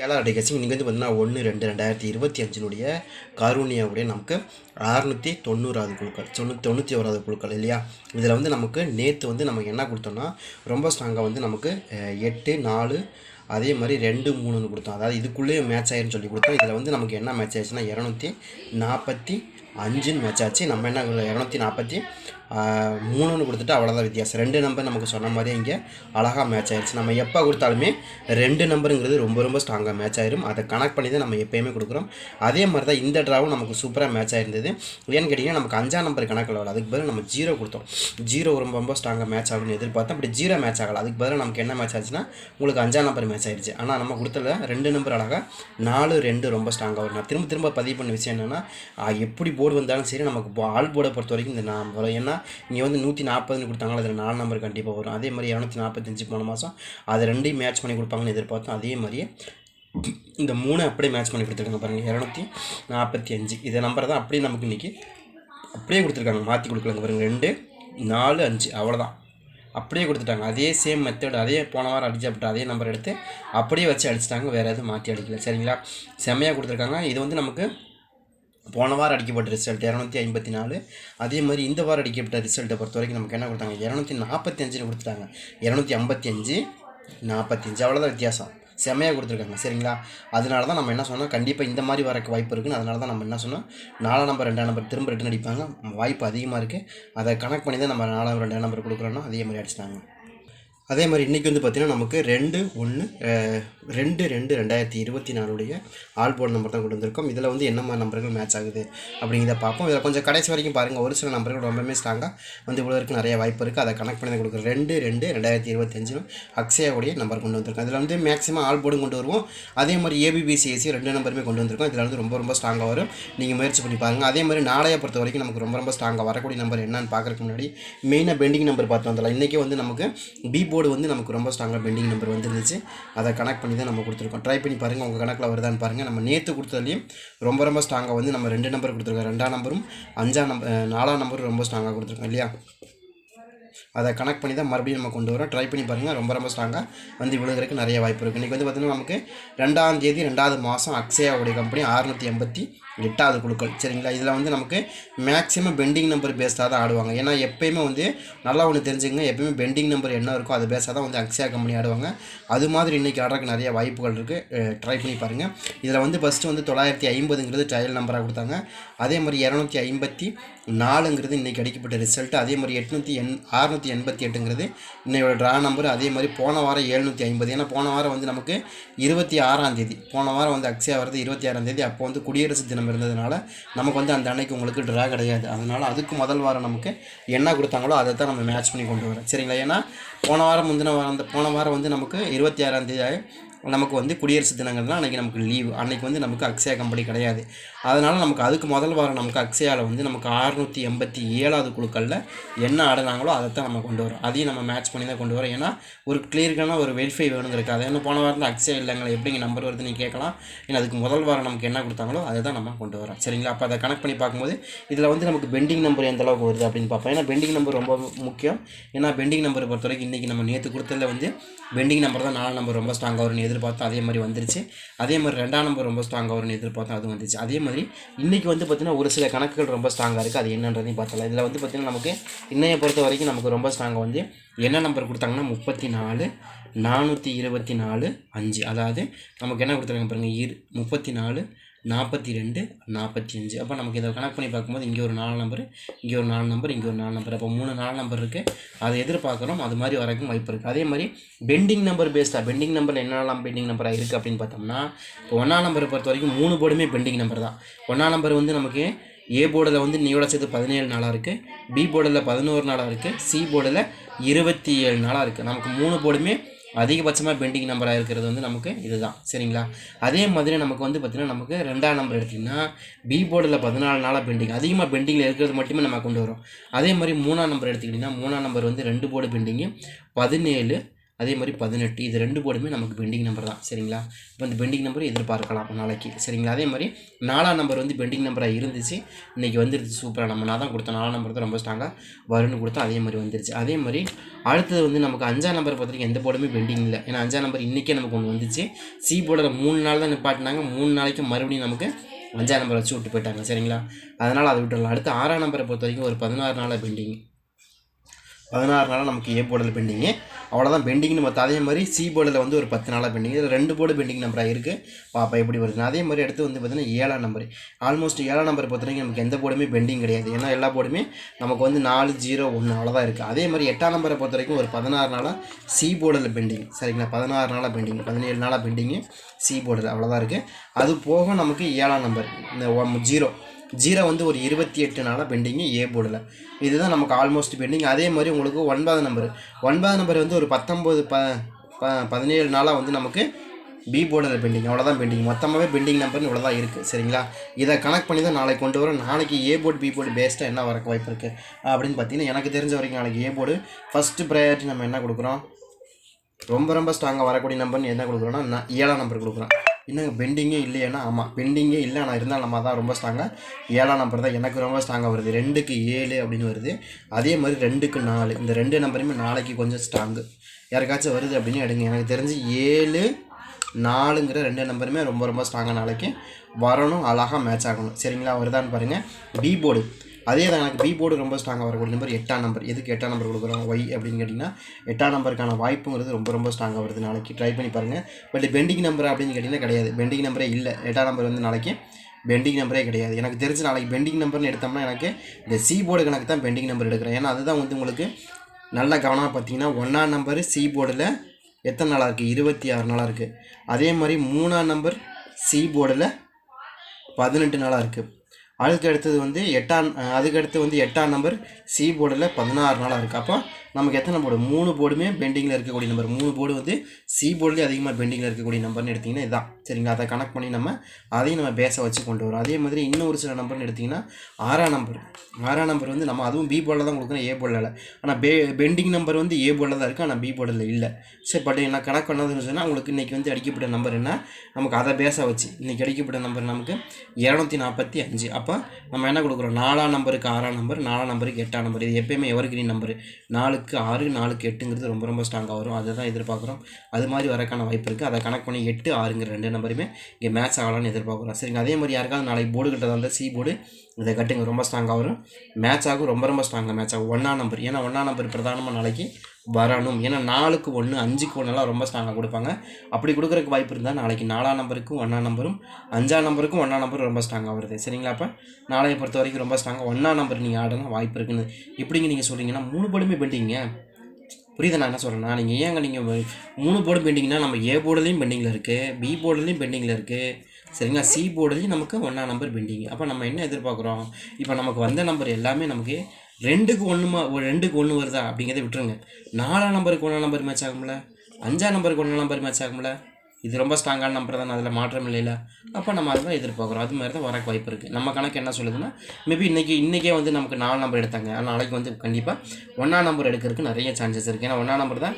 கேளாடி கட்சி இன்றைக்கி வந்து பார்த்தீங்கன்னா ஒன்று ரெண்டு ரெண்டாயிரத்தி இருபத்தி அஞ்சினுடைய காரூனியாவுடைய நமக்கு அறுநூற்றி தொண்ணூறாவது குழுக்கள் தொண்ணூற்றி தொண்ணூற்றி ஓராவது குழுக்கள் இல்லையா? இதில் வந்து நமக்கு நேற்று வந்து நமக்கு என்ன கொடுத்தோம்னா ரொம்ப ஸ்ட்ராங்காக வந்து நமக்கு எட்டு நாலு அதே மாதிரி ரெண்டு மூணுன்னு கொடுத்தோம். அதாவது இதுக்குள்ளேயே மேட்ச் ஆயிருன்னு சொல்லி கொடுத்தோம். இதில் வந்து நமக்கு என்ன மேட்ச் ஆயிடுச்சுன்னா இரநூத்தி நாற்பத்தி அஞ்சுன்னு மேட்ச் ஆச்சு நம்ம என்ன இரநூத்தி நாற்பத்தி மூணுன்னு கொடுத்துட்டு அவ்வளோதான் வித்தியாசம். ரெண்டு நம்பர் நமக்கு சொன்ன மாதிரி இங்கே அழகாக மேட்ச் ஆயிடுச்சு நம்ம எப்போ கொடுத்தாலுமே ரெண்டு நம்பருங்கிறது ரொம்ப ரொம்ப ஸ்ட்ராங்காக மேட்ச் ஆயிரும். அதை கனெக்ட் பண்ணி தான் நம்ம எப்போயுமே கொடுக்குறோம். அதே மாதிரி தான் இந்த ட்ராவும் நமக்கு சூப்பராக மேட்ச் ஆயிருந்தது. ஏன்னு கேட்டிங்கன்னா நமக்கு அஞ்சாம் நம்பர் கணக்கில் வரல அதுக்கு பதில் நம்ம ஜீரோ கொடுத்தோம். ஜீரோ ரொம்ப ரொம்ப ஸ்ட்ராங்காக மேட்ச் ஆகும்னு எதிர்பார்த்தோம். அப்படி ஜீரோ மேட்ச் ஆகலை. அதுக்கு பதிலாக நமக்கு என்ன மேட்ச் ஆச்சுன்னா உங்களுக்கு அஞ்சாம் நம்பர் மேட்ச் ஆயிடுச்சு ஆனால் நம்ம கொடுத்தல ரெண்டு நம்பர் அழகாக நாலு ரெண்டு ரொம்ப ஸ்ட்ராங்காக வரும் நான் திரும்ப திரும்ப பதிவு பண்ண விஷயம் என்னென்னா எப்படி போர்டு வந்தாலும் சரி நமக்கு ஆல் போர்டை பொறுத்த வரைக்கும் இந்த நாம் வரும். ஏன்னா இங்கே வந்து நூற்றி நாற்பதுன்னு கொடுத்தாங்களா அதில் நாலு நம்பர் கண்டிப்பாக வரும். அதே மாதிரி இரநூத்தி நாற்பத்தஞ்சு போன மாதம் அது ரெண்டையும் மேட்ச் பண்ணி கொடுப்பாங்கன்னு எதிர்பார்த்தோம். அதே மாதிரியே இந்த மூணு அப்படியே மேட்ச் பண்ணி கொடுத்துருக்காங்க பாருங்கள் இரநூத்தி நாற்பத்தி அஞ்சு இந்த நம்பரை தான் அப்படியே நமக்கு இன்றைக்கி அப்படியே கொடுத்துருக்காங்க. மாற்றி கொடுக்கலாங்க பாருங்கள் ரெண்டு நாலு அஞ்சு. அவ்வளோதான் அப்படியே கொடுத்துட்டாங்க. அதே சேம் மெத்தட் அதே போன வாரம் அடிச்சப்பட்ட அதே நம்பர் எடுத்து அப்படியே வச்சு அடிச்சிட்டாங்க. வேறு எதுவும் மாற்றி அடிக்கல. சரிங்களா? செம்மையாக கொடுத்துருக்காங்க. இது வந்து நமக்கு போன வாரம் அடிக்கப்பட்ட ரிசல்ட் இரநூத்தி ஐம்பத்தி நாலு. அதே மாதிரி இந்த வாரம் அடிக்கப்பட்ட ரிசல்ட்டை பொறுத்த வரைக்கும் நமக்கு என்ன கொடுத்தாங்க? இரநூத்தி நாற்பத்தி அஞ்சுன்னு கொடுத்துட்டாங்க. இரநூத்தி ஐம்பத்தி அஞ்சு நாற்பத்தி அஞ்சு. அவ்வளோதான் வித்தியாசம். செம்மையாக கொடுத்துருக்காங்க. சரிங்களா? அதனால தான் நம்ம என்ன சொன்னோம்? கண்டிப்பாக இந்த மாதிரி வரக்கு வாய்ப்பு இருக்குன்னு அதனால தான் நம்ம என்ன சொன்னோம்? நாலாம் நம்பர் ரெண்டாம் நம்பர் திரும்ப ரிட்டன் அடிப்பாங்க. வாய்ப்பு அதிகமாக இருக்குது அதை கனெக்ட் பண்ணி தான் நம்ம நாலாம் ரெண்டாம் நம்பர் கொடுக்குறோன்னா அதே மாதிரி அடிச்சிட்டாங்க. அதே மாதிரி இன்றைக்கி வந்து பார்த்திங்கன்னா நமக்கு ரெண்டு ஒன்று ரெண்டு ரெண்டு ரெண்டாயிரத்தி இருபத்தி நாலுடைய ஆல் போர்டு நம்பர் தான் கொண்டு வந்திருக்கோம். இதில் வந்து என்ன மாதிரி நம்பர்கள் மேட்ச் ஆகுது அப்படிங்கிறத பார்ப்போம். இதில் கொஞ்சம் கடைசி வரைக்கும் பாருங்கள் ஒரு சில நம்பர்கள் ரொம்பவே ஸ்ட்ராங்காக வந்து இவ்வளோ நிறைய வாய்ப்பு இருக்குது அதை கனெக்ட் பண்ணி தான் கொடுக்குறோம். ரெண்டு ரெண்டு ரெண்டாயிரத்தி இருபத்தஞ்சிலும் அக்ஷயாவுடைய நம்பர் கொண்டு வந்திருக்கோம். இதில் வந்து மேக்ஸிமம் ஆல் போர்டும் கொண்டு வருவோம். அதே மாதிரி ஏபிபிசிஎஸ்சி ரெண்டு நம்பருமே கொண்டு வந்திருக்கோம். இதில் வந்து ரொம்ப ரொம்ப ஸ்ட்ராங்காக வரும். நீங்கள் முயற்சி பண்ணி பாருங்கள் அதே மாதிரி நாளைய பொறுத்த வரைக்கும் நமக்கு ரொம்ப ரொம்ப ஸ்ட்ராங்காக வரக்கூடிய நம்பர் என்னன்னு பார்க்குறதுக்கு முன்னாடி மெயினாக பெண்டிங் நம்பர் பார்த்து வந்துடலாம். இன்றைக்கி வந்து நமக்கு பி போர்டு வந்து நமக்கு ரொம்ப ஸ்ட்ராங்காக பெண்டிங் நம்பர் வந்துருந்துச்சு. அதை கனெக்ட் பண்ணி தான் நம்ம கொடுத்துருக்கோம். ட்ரை பண்ணி பாருங்கள் உங்கள் கணக்கில் வருதான்னு பாருங்கள் நம்ம நேற்று கொடுத்ததுலையும் ரொம்ப ரொம்ப ஸ்ட்ராங்காக வந்து நம்ம ரெண்டு நம்பர் கொடுத்துருக்கோம். ரெண்டாம் நம்பரும் அஞ்சாம் நம்பர் நாலாம் நம்பரும் ரொம்ப ஸ்ட்ராங்காக கொடுத்துருக்கோம் இல்லையா? அதை கனெக்ட் பண்ணி தான் மறுபடியும் நம்ம கொண்டு வரோம். ட்ரை பண்ணி பாருங்கள் ரொம்ப ரொம்ப ஸ்ட்ராங்காக வந்து விழுகிறதுக்கு நிறைய வாய்ப்பு இருக்குது இன்றைக்கி வந்து பார்த்திங்கன்னா நமக்கு ரெண்டாம் தேதி ரெண்டாவது மாதம் அக்ஷயாவுடைய கம்பெனி அறுநூற்றி எண்பத்தி எட்டாவது குழுக்கள். சரிங்களா? இதில் வந்து நமக்கு மேக்ஸிமம் பெண்டிங் நம்பர் பேஸ்டாக தான் ஆடுவாங்க. ஏன்னா எப்பயுமே வந்து நல்லா ஒன்று தெரிஞ்சுங்க எப்பயுமே பெண்டிங் நம்பர் என்ன இருக்கோ அது பேஸாக தான் வந்து அக்ஸியா கம்பெனி ஆடுவாங்க. அது மாதிரி இன்றைக்கி ஆடுறதுக்கு நிறைய வாய்ப்புகள் இருக்குது ட்ரை பண்ணி பாருங்கள் இதில் வந்து ஃபஸ்ட்டு வந்து தொள்ளாயிரத்தி ஐம்பதுங்கிறது ட்ரையல் நம்பராக கொடுத்தாங்க. அதே மாதிரி இரநூத்தி ஐம்பத்தி நாலுங்கிறது இன்றைக்கி அடிக்கப்பட்ட ரிசல்ட் அதே மாதிரி எட்நூற்றி எண் அறுநூற்றி எண்பத்தி எட்டுங்கிறது இன்னையோட ட்ரா நம்பர் அதே மாதிரி போன வாரம் எழுநூற்றி ஐம்பது. ஏன்னா போன வாரம் வந்து நமக்கு இருபத்தி ஆறாம் தேதி போன வாரம் வந்து அக்ஷயா வருது இருபத்தி ஆறாம் தேதி. அப்போ வந்து குடியரசு தினம் இருந்ததுனால நமக்கு வந்து அந்த அன்னைக்கு உங்களுக்கு ட்ரா கிடையாது. அதனால் அதுக்கு முதல் வாரம் நமக்கு என்ன கொடுத்தாங்களோ அதை தான் நம்ம மேட்ச் பண்ணி கொண்டு வரோம். சரிங்களா? ஏன்னா போன வாரம் முந்தின வாரம் அந்த போன வாரம் வந்து நமக்கு இருபத்தி ஆறாம் தேதி நமக்கு வந்து குடியரசு தினங்கள்லாம் அன்றைக்கி நமக்கு லீவு அன்றைக்கி வந்து நமக்கு அக்ஷயா கம்பெனி கிடையாது. அதனால் நமக்கு அதுக்கு முதல் வாரம் நமக்கு அக்ஷயாவில் வந்து நமக்கு அறுநூற்றி எண்பத்தி ஏழாவது குழுக்களில் என்ன ஆடினாங்களோ அதை தான் நம்ம கொண்டு வரோம் அதையும் நம்ம மேட்ச் பண்ணி தான் கொண்டு வரோம் ஏன்னா ஒரு கிளியருக்கான ஒரு வெரிஃபை வேணுங்கிறதுக்கு அதை என்ன போன வாரம் அக்ஷயா இல்லைங்களா எப்படிங்க நம்பர் வருது நீ கேட்கலாம். ஏன்னா அதுக்கு முதல் வாரம் நமக்கு என்ன கொடுத்தாங்களோ அதை தான் நம்ம கொண்டு வரோம் சரிங்களா? அப்போ அதை கனெக்ட் பண்ணி பார்க்கும்போது இதில் வந்து நமக்கு பெண்டிங் நம்பர் எந்த அளவுக்கு வருது அப்படின்னு பார்ப்போம். ஏன்னா பெண்டிங் நம்பர் ரொம்ப முக்கியம். ஏன்னா பெண்டிங் நம்பரை பொறுத்த வரைக்கும் இன்றைக்கி நம்ம நேற்று கொடுத்ததில் வந்து பெண்டிங் நம்பர் தான் நாலு நம்பர் ரொம்ப ஸ்ட்ராங்காக வரும். எதிர்பார்த்தோம் அதே மாதிரி வந்துருச்சு. அதே மாதிரி ரெண்டாம் நம்பர் ரொம்ப ஸ்ட்ராங்காக வரும்னு எதிர்பார்த்தோம் அது வந்துச்சு அதே மாதிரி இன்றைக்கி வந்து பார்த்திங்கன்னா ஒரு சில கணக்குகள் ரொம்ப ஸ்ட்ராங்காக இருக்குது அது என்னன்றதையும் பார்த்தலாம் இதில் வந்து பார்த்திங்கன்னா நமக்கு இன்னைய பொறுத்த வரைக்கும் நமக்கு ரொம்ப ஸ்ட்ராங்காக வந்து என்ன நம்பர் கொடுத்தாங்கன்னா முப்பத்தி நாலு நானூற்றி இருபத்தி நாலு அஞ்சு. அதாவது நமக்கு என்ன கொடுத்துருக்காங்க பாருங்கள் இரு முப்பத்தி நாலு நாற்பத்தி ரெண்டு நாற்பத்தி அஞ்சு. அப்போ நமக்கு இதை கணக்கு பண்ணி பார்க்கும்போது இங்கே ஒரு நாலு நம்பர் இங்கே ஒரு நாலு நம்பர் இங்கே ஒரு நாலு நம்பர் அப்போ மூணு நாலு நம்பர் இருக்குது அதை எதிர்பார்க்குறோம். அது மாதிரி வரைக்கும் வாய்ப்பு இருக்குது அதே மாதிரி பெண்டிங் நம்பர் பேஸ்டாக பெண்டிங் நம்பர் என்னெல்லாம் பெண்டிங் நம்பராக இருக்குது அப்படின்னு பார்த்தோம்னா இப்போ ஒன்றாம் நம்பரை பொறுத்த வரைக்கும் மூணு போர்டுமே பெண்டிங் நம்பர் தான். ஒன்றாம் நம்பர் வந்து நமக்கு ஏ போர்டில் வந்து நீயோட சேர்த்து பதினேழு நாளாக இருக்குது பி போர்டில் பதினோரு நாளாக இருக்குது சி போர்டில் இருபத்தி ஏழு நாளாக இருக்குது நமக்கு மூணு போர்டுமே அதிகபட்சமாக பெண்டிங் நம்பராக இருக்கிறது வந்து நமக்கு இதுதான். சரிங்களா? அதே மாதிரி நமக்கு வந்து பார்த்திங்கன்னா நமக்கு ரெண்டாம் நம்பர் எடுத்திங்கன்னா பி போர்டில் பதினாலு நாளாக பெண்டிங் அதிகமாக பெண்டிங்கில் இருக்கிறது மட்டுமே நம்ம கொண்டு வரோம் அதே மாதிரி மூணாம் நம்பர் எடுத்துக்கிட்டிங்கன்னா மூணாம் நம்பர் வந்து ரெண்டு போர்டு பெண்டிங்கு பதினேழு அதே மாதிரி பதினெட்டு இது ரெண்டு போர்டுமே நமக்கு பெண்டிங் நம்பர் தான். சரிங்களா? இப்போ இந்த பெண்டிங் நம்பர் எதிர்பார்க்கலாம் நாளைக்கு. சரிங்களா? அதே மாதிரி நாலாம் நம்பர் வந்து பெண்டிங் நம்பராக இருந்துச்சு. இன்றைக்கி வந்துருச்சு சூப்பராக நம்ம நான் தான் கொடுத்தோம் நாலாம் நம்பர் தான் ரொம்ப ஸ்ட்ராங்காக வரும்னு கொடுத்தோம் அதே மாதிரி வந்துருச்சு. அதே மாதிரி அடுத்தது வந்து நமக்கு அஞ்சாம் நம்பர் பொறுத்த வரைக்கும் எந்த போர்டுமே பெண்டிங் இல்லை. ஏன்னா அஞ்சாம் நம்பர் இன்றைக்கே நமக்கு ஒன்று வந்துச்சு. சி போர்டில் மூணு நாள் தான் நிப்பாட்டினாங்க. மூணு நாளைக்கு மறுபடியும் நமக்கு அஞ்சாம் நம்பர் வச்சு விட்டு போயிட்டாங்க. சரிங்களா? அதனால் அதை விட்டுடலாம் அடுத்து ஆறாம் நம்பரை பொறுத்த வரைக்கும் ஒரு பதினாறு நாளாக பெண்டிங் பதினாறு நாளாக நமக்கு ஏ போர்டில் பெண்டிங்கு அவ்வளோதான் பெண்டிங்னு மற்ற அதே மாதிரி சி போர்டில் வந்து ஒரு பத்து நாளாக பெண்டிங் இதில் ரெண்டு போர்டு பெண்டிங் நம்பராக இருக்குது பாப்பா எப்படி வருது அதே மாதிரி அடுத்து வந்து பார்த்தீங்கன்னா ஏழாம் நம்பர் ஆல்மோஸ்ட் ஏழாம் நம்பர் பொறுத்த வரைக்கும் நமக்கு எந்த போர்டுமே பெண்டிங் கிடையாது. ஏன்னா எல்லா போர்டுமே நமக்கு வந்து நாலு ஜீரோ ஒன்று அவ்வளோதான் இருக்குது அதே மாதிரி எட்டாம் நம்பரை பொறுத்த வரைக்கும் ஒரு பதினாறு நாளாக சி போர்டில் பெண்டிங் சரிங்களா? பதினாறு நாளாக பெண்டிங் பதினேழு நாளாக பெண்டிங்கு சி போர்டில் அவ்வளோதான் இருக்குது அது போக நமக்கு ஏழாம் நம்பர் இந்த ஜீரோ ஜீரோ வந்து ஒரு இருபத்தி எட்டு நாளாக பெண்டிங்கு ஏ போர்டில் இதுதான் நமக்கு ஆல்மோஸ்ட் பெண்டிங் அதே மாதிரி உங்களுக்கு ஒன்பது நம்பர் ஒன்பது நம்பர் வந்து ஒரு பத்தொம்போது ப ப பதினேழு நாளாக வந்து நமக்கு பி போர்டில் பெண்டிங் அவ்வளோதான் பெண்டிங் மொத்தமாகவே பெண்டிங் நம்பர்னு இவ்வளோ தான் இருக்குது சரிங்களா? இதை கனெக்ட் பண்ணி தான் நாளைக்கு கொண்டு வரோம். நாளைக்கு ஏ போர்டு பி போர்டு பேஸ்ட்டாக என்ன வரக்கு வாய்ப்பு இருக்குது அப்படின்னு பார்த்தீங்கன்னா எனக்கு தெரிஞ்ச வரைக்கும் நாளைக்கு ஏ போர்டு ஃபஸ்ட்டு ப்ரையாரிட்டி நம்ம என்ன கொடுக்குறோம்? ரொம்ப ரொம்ப ஸ்ட்ராங்காக வரக்கூடிய நம்பர்னு என்ன கொடுக்குறோன்னா நான் ஏழாம் நம்பர் கொடுக்குறோம். இன்னும் பெண்டிங்கே இல்லையானா ஆமாம் பெண்டிங்கே இல்லை ஆனால் இருந்தால் நம்ம தான் ரொம்ப ஸ்ட்ராங்காக ஏழாம் நம்பர் தான் எனக்கு ரொம்ப ஸ்ட்ராங்காக வருது. ரெண்டுக்கு ஏழு அப்படின்னு வருது. அதே மாதிரி ரெண்டுக்கு நாலு. இந்த ரெண்டு நம்பருமே நாளைக்கு கொஞ்சம் ஸ்ட்ராங்கு யாருக்காச்சும் வருது அப்படின்னு எடுங்க. எனக்கு தெரிஞ்சு ஏழு நாலுங்கிற ரெண்டு நம்பருமே ரொம்ப ரொம்ப ஸ்ட்ராங்காக நாளைக்கு வரணும். அழகாக மேட்ச் ஆகணும். சரிங்களா? வருதான்னு பாருங்கள் பி போர்டு அதே தான் எனக்கு பி போர்டு ரொம்ப ஸ்ட்ராங்காக வரக்கூடிய நம்பர் எட்டாம் நம்பர் எதுக்கு எட்டாம் நம்பர் கொடுக்குறோம்? ஒய் அப்படின்னு கேட்டிங்கன்னா எட்டாம் நம்பருக்கான வாய்ப்புங்கிறது ரொம்ப ரொம்ப ஸ்ட்ராங்காக வருது நாளைக்கு. ட்ரை பண்ணி பாருங்கள் பட் பெண்டிங் நம்பர் அப்படின்னு கேட்டிங்கன்னா கிடையாது. பெண்டிங் நம்பரே இல்லை. எட்டாம் நம்பர் வந்து நாளைக்கு பெண்டிங் நம்பரே கிடையாது. எனக்கு தெரிஞ்சு நாளைக்கு பெண்டிங் நம்பர்னு எடுத்தோம்னா எனக்கு இந்த சி போர்டு கணக்கு தான் பெண்டிங் நம்பர் எடுக்கிறேன். ஏன்னா அதுதான் வந்து உங்களுக்கு நல்ல கவனமாக பார்த்தீங்கன்னா ஒன்றாம் நம்பர் சி போர்டில் எத்தனை நாளாக இருக்குது இருபத்தி ஆறு நாளாக இருக்குது அதே மாதிரி மூணாம் நம்பர் சி போர்டில் பதினெட்டு நாளாக இருக்குது அதுக்கு அடுத்தது வந்து எட்டாம் அதுக்கடுத்து அதுக்கு வந்து எட்டாம் நம்பர் சி போர்டில் பதினாறு நாளாக இருக்குது அப்போ நமக்கு எத்தனை போர்டு மூணு போர்டுமே பெண்டிங்கில் இருக்கக்கூடிய நம்பர் மூணு போர்டு வந்து சி போர்டுலேயே அதிகமாக பெண்டிங்கில் இருக்கக்கூடிய நம்பர்னு எடுத்திங்கன்னா இதுதான் சரிங்களா? அதை கனெக்ட் பண்ணி நம்ம அதையும் நம்ம பேச வச்சு கொண்டு வரோம். அதே மாதிரி இன்னும் ஒரு சில நம்பர்னு எடுத்திங்கன்னா ஆறாம் நம்பர் ஆறாம் நம்பர் வந்து நம்ம அதுவும் பி போர்டில் தான் கொடுக்குறோம் ஏ போர்டில் இல்லை. ஆனால் பே பெண்டிங் நம்பர் வந்து ஏ போர்டில் தான் இருக்குது ஆனால் பி போர்டில் இல்லை. சரி பட் என்ன கணக்கு பண்ணதுன்னு சொன்னால் உங்களுக்கு இன்றைக்கி வந்து அடிக்கப்பட்ட நம்பர் என்ன? நமக்கு அதை பேச வச்சு இன்றைக்கி அடிக்கப்பட்ட நம்பர் நமக்கு இரநூத்தி நாற்பத்தி அஞ்சு. அப்போ அப்போ நம்ம என்ன கொடுக்குறோம்? நாலாம் நம்பருக்கு ஆறாம் நம்பர் நாலாம் நம்பருக்கு எட்டாம் நம்பர். இது எப்பயுமே எவர் கிரீன் நம்பர். நாலுக்கு ஆறு நாலுக்கு எட்டுங்கிறது ரொம்ப ரொம்ப ஸ்ட்ராங்காக வரும். அதை தான் எதிர்பார்க்குறோம். அது மாதிரி வரக்கான வாய்ப்பு இருக்குது அதை கனெக்ட் பண்ணி எட்டு ஆறுங்கிற ரெண்டு நம்பருமே இங்கே மேட்ச் ஆகலாம்னு எதிர்பார்க்குறோம். சரிங்க. அதே மாதிரி யாருக்காவது நாளைக்கு போர்டு கிட்டதாக இருந்தால் சி போர்டு இதை கட்டுங்க. ரொம்ப ஸ்ட்ராங்காக வரும். மேட்ச் ஆகும். ரொம்ப ரொம்ப ஸ்ட்ராங்காக மேட்ச் ஆகும். ஒன்றாம் நம்பர். ஏன்னா ஒன்றாம் நம்பர் பிரதானமாக நாளைக்கு வரணும். ஏன்னா நாலுக்கு ஒன்று அஞ்சுக்கு ஒன்றெல்லாம் ரொம்ப ஸ்ட்ராங்காக கொடுப்பாங்க. அப்படி கொடுக்குறக்கு வாய்ப்பு இருந்தால் நாளைக்கு நாலாம் நம்பருக்கும் ஒன்றாம் நம்பரும் அஞ்சாம் நம்பருக்கும் ஒன்றாம் நம்பரும் ரொம்ப ஸ்ட்ராங்காக வருது. சரிங்களா? அப்போ நாளையை பொறுத்த வரைக்கும் ரொம்ப ஸ்ட்ராங்காக ஒன்றாம் நம்பர் நீங்கள் ஆடலாம் வாய்ப்பு இருக்குன்னு. எப்படிங்க நீங்கள் சொல்கிறீங்கன்னா மூணு போடுமே பெண்டிங்க புரியுது? நான் என்ன சொல்கிறேன்னா நீங்கள் ஏங்க நீங்கள் மூணு போர்டு பெண்டிங்னா நம்ம ஏ போர்டுலேயும் பெண்டிங்கில் இருக்குது பி போர்டுலேயும் பெண்டிங்கில் இருக்குது சரிங்களா? சி போர்டுலேயும் நமக்கு ஒன்றா நம்பர் பெண்டிங். அப்போ நம்ம என்ன எதிர்பார்க்குறோம்? இப்போ நமக்கு வந்த நம்பர் எல்லாமே நமக்கு ரெண்டுக்கு ஒன்றுமா ஒரு ரெண்டுக்கு ஒன்று வருதா அப்படிங்கிறத விட்டுருங்க. நாலாம் நம்பருக்கு ஒன்றாம் நம்பர் மேட்ச் ஆகும்ல? அஞ்சாம் நம்பருக்கு ஒன்றாம் நம்பர் மேட்ச் ஆகும்ல? இது ரொம்ப ஸ்ட்ராங்கான நம்பர் தான் அதில் மாற்றம் இல்லைல்ல? அப்போ நம்ம அதை தான் எதிர்பார்க்குறோம். அது மாதிரி தான் வரக்கு வாய்ப்பு இருக்குது நம்ம கணக்கு என்ன சொல்லுதுன்னா மேபி இன்றைக்கி இன்றைக்கே வந்து நமக்கு நாலு நம்பர் எடுத்தாங்க. ஆனால் நாளைக்கு வந்து கண்டிப்பாக ஒன்றாம் நம்பர் எடுக்கிறதுக்கு நிறைய சான்சஸ் இருக்குது ஏன்னா ஒன்றாம் நம்பர் தான்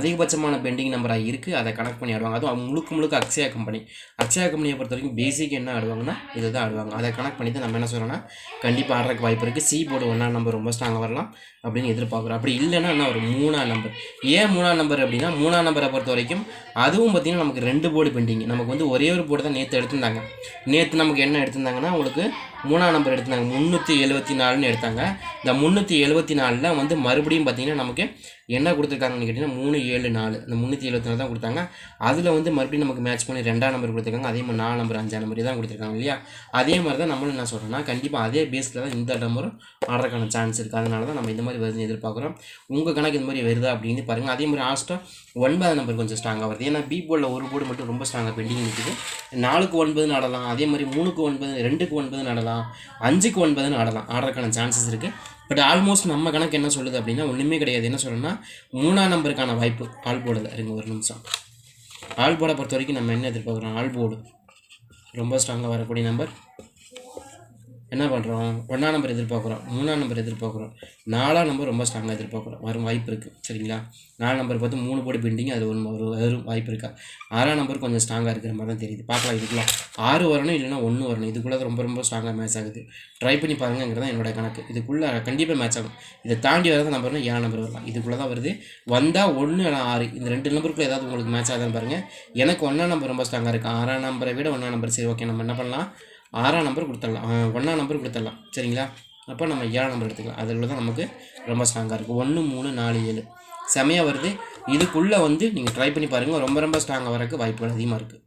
அதிகபட்சமான பெண்டிங் நம்பராக இருக்குது அதை கனெக்ட் பண்ணி ஆடுவாங்க. அதுவும் முழுக்க முழுக்க அக்ஷயா கம்பெனி அக்ஷயா கம்பெனியை பொறுத்த வரைக்கும் பேசிக் என்ன ஆடுவாங்கன்னா இதை தான் ஆடுவாங்க. அதை கனெக்ட் பண்ணி தான் நம்ம என்ன சொல்கிறோன்னா கண்டிப்பாக ஆடுறதுக்கு வாய்ப்பு இருக்குது சி போர்டு ஒன்றாம் நம்பர் ரொம்ப ஸ்ட்ராங்காக வரலாம். அப்படின்னு எதிர்பார்க்குறோம். அப்படி இல்லைன்னா என்ன ஒரு மூணாம் நம்பர் ஏன் மூணாம் நம்பர் அப்படின்னா மூணாம் நம்பரை பொறுத்த வரைக்கும் அதுவும் பார்த்திங்கன்னா நமக்கு ரெண்டு போர்டு பெண்டிங் நமக்கு வந்து ஒரே ஒரு போர்டு தான் நேற்று எடுத்திருந்தாங்க. நேற்று நமக்கு என்ன எடுத்திருந்தாங்கன்னா உங்களுக்கு மூணாம் நம்பர் எடுத்தாங்க முந்நூற்றி எழுபத்தி நாலுன்னு எடுத்தாங்க. இந்த முந்நூற்றி எழுபத்தி நாலில் வந்து மறுபடியும் பார்த்தீங்கன்னா நமக்கு என்ன கொடுத்துருக்காங்கன்னு கேட்டிங்கன்னா மூணு ஏழு நாலு. இந்த முந்நூற்றி எழுபத்தி நாலு தான் கொடுத்தாங்க. அதில் வந்து மறுபடியும் நமக்கு மேட்ச் பண்ணி ரெண்டாம் நம்பர் கொடுத்துருக்காங்க. அதே மாதிரி நாலு நம்பர் அஞ்சாம் நம்பர் தான் கொடுத்துருக்காங்க இல்லையா? அதே மாதிரி தான் நம்மளும் என்ன சொல்கிறோம்னா கண்டிப்பாக அதே பேஸில் தான் இந்த நம்பரும் ஆடுறதுக்கான சான்ஸ் இருக்குது அதனால தான் நம்ம இந்த மாதிரி வருதுன்னு எதிர்பார்க்குறோம். உங்கள் கணக்கு இந்த மாதிரி வருதா அப்படின்னு பாருங்கள் அதே மாதிரி லாஸ்ட்டாக ஒன்பது நம்பர் கொஞ்சம் ஸ்ட்ராங்காக வருது. ஏன்னா பி போர்டில் ஒரு போர்டு மட்டும் ரொம்ப ஸ்ட்ராங்காக பெண்டிங் நிற்குது நாலுக்கு ஒன்பது நடலாம் அதே மாதிரி மூணுக்கு ஒன்பது ரெண்டுக்கு ஒன்பது நடலாம் ஆடலாம். அஞ்சுக்கு ஒன்பதுன்னு ஆடலாம். ஆடுறதுக்கான சான்சஸ் இருக்குது பட் ஆல்மோஸ்ட் நம்ம கணக்கு என்ன சொல்லுது அப்படின்னா ஒன்றுமே கிடையாது. என்ன சொல்லணும்னா மூணாம் நம்பருக்கான வாய்ப்பு ஆல் போர்டில் இருங்க ஒரு நிமிஷம். ஆல் போர்டை பொறுத்த வரைக்கும் நம்ம என்ன எதிர்பார்க்குறோம்? ஆல் போர்டு ரொம்ப ஸ்ட்ராங்காக வரக்கூடிய நம்பர் என்ன பண்ணுறோம் ஒன்றாம் நம்பர் எதிர்பார்க்குறோம். மூணாம் நம்பர் எதிர்பார்க்குறோம். நாலாம் நம்பர் ரொம்ப ஸ்ட்ராங்காக எதிர்பார்க்குறோம். வரும் வாய்ப்பு இருக்குது சரிங்களா? நாலாம் நம்பர் பார்த்து மூணு போடு பெண்டிங் அது ஒன்று வரும் வரும் வாய்ப்பு இருக்கா? ஆறாம் நம்பர் கொஞ்சம் ஸ்ட்ராங்காக இருக்கிற மாதிரி தான் தெரியுது. பார்க்கலாம் இதுக்குலாம் ஆறு வரணும் இல்லைன்னா ஒன்று வரணும். இதுக்குள்ளே ரொம்ப ரொம்ப ஸ்ட்ராங்காக மேட்ச் ஆகுது. ட்ரை பண்ணி பாருங்கிறது தான் என்னோட கணக்கு. இதுக்குள்ளே கண்டிப்பாக மேட்ச் ஆகும். இதை தாண்டி வரது நம்பர்னா ஏழு நம்பர் வரலாம். இதுக்குள்ளே தான் வருது. வந்தால் ஒன்று இல்லை ஆறு. இந்த ரெண்டு நம்பருக்குள்ளே ஏதாவது உங்களுக்கு மேட்ச் ஆகுதுன்னு பாருங்கள் எனக்கு ஒன்றாம் நம்பர் ரொம்ப ஸ்ட்ராங்காக இருக்குது ஆறாம் நம்பரை விட ஒன்றாம் நம்பர் சரி ஓகே நம்ம என்ன பண்ணலாம்? ஆறாம் நம்பர் கொடுத்துடலாம். ஒன்றாம் நம்பர் கொடுத்துடலாம். சரிங்களா? அப்போ நம்ம ஏழாம் நம்பர் எடுத்துக்கலாம். அதில் தான் நமக்கு ரொம்ப ஸ்ட்ராங்காக இருக்குது ஒன்று மூணு நாலு ஏழு. செமையாக வருது. இதுக்குள்ளே வந்து நீங்கள் ட்ரை பண்ணி பாருங்கள் ரொம்ப ரொம்ப ஸ்ட்ராங்காக வரக்கு வாய்ப்புகள் அதிகமாக இருக்குது